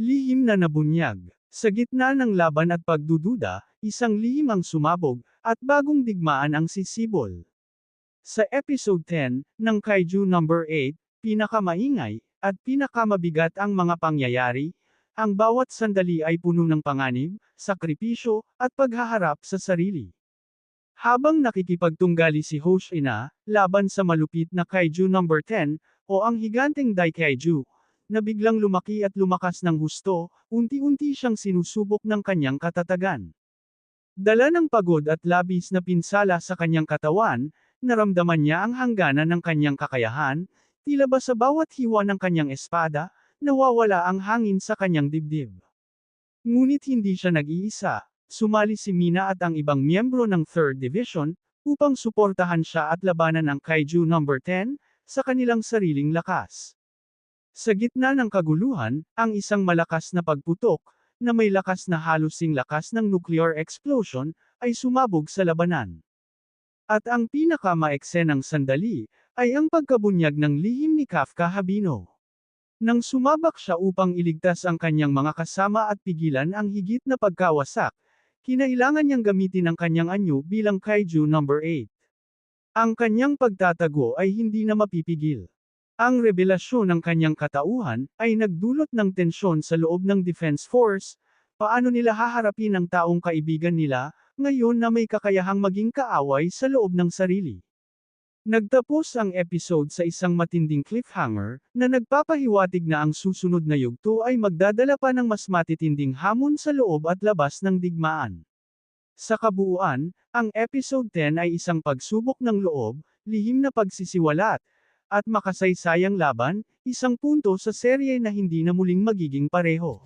Lihim na nabunyag. Sa gitna ng laban at pagdududa, isang lihim ang sumabog, at bagong digmaan ang sisibol. Sa episode 10 ng Kaiju number 8, pinakamaingay at pinakamabigat ang mga pangyayari, ang bawat sandali ay puno ng panganib, sakripisyo, at paghaharap sa sarili. Habang nakikipagtunggali si Hoshina, laban sa malupit na Kaiju number 10, o ang higanteng Daikaiju, na biglang lumaki at lumakas ng husto, unti-unti siyang sinusubok ng kanyang katatagan. Dala ng pagod at labis na pinsala sa kanyang katawan, naramdaman niya ang hangganan ng kanyang kakayahan, tila ba sa bawat hiwa ng kanyang espada, nawawala ang hangin sa kanyang dibdib. Ngunit hindi siya nag-iisa, sumali si Mina at ang ibang miyembro ng 3rd Division, upang suportahan siya at labanan ang Kaiju number 10, sa kanilang sariling lakas. Sa gitna ng kaguluhan, ang isang malakas na pagputok, na may lakas na halusing lakas ng nuclear explosion, ay sumabog sa labanan. At ang pinakamaeksenang sandali, ay ang pagkabunyag ng lihim ni Kafka Habino. Nang sumabak siya upang iligtas ang kanyang mga kasama at pigilan ang higit na pagkawasak, kinailangan niyang gamitin ang kanyang anyo bilang kaiju number 8. Ang kanyang pagtatago ay hindi na mapipigil. Ang revelasyon ng kanyang katauhan ay nagdulot ng tensyon sa loob ng Defense Force, paano nila haharapin ang taong kaibigan nila, ngayon na may kakayahang maging kaaway sa loob ng sarili. Nagtapos ang episode sa isang matinding cliffhanger, na nagpapahiwatig na ang susunod na yugto ay magdadala pa ng mas matitinding hamon sa loob at labas ng digmaan. Sa kabuuan, ang episode 10 ay isang pagsubok ng loob, lihim na pagsisiwalat, at makasaysayang laban, isang punto sa serye na hindi na muling magiging pareho.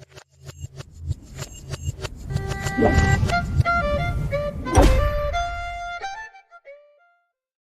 Yeah.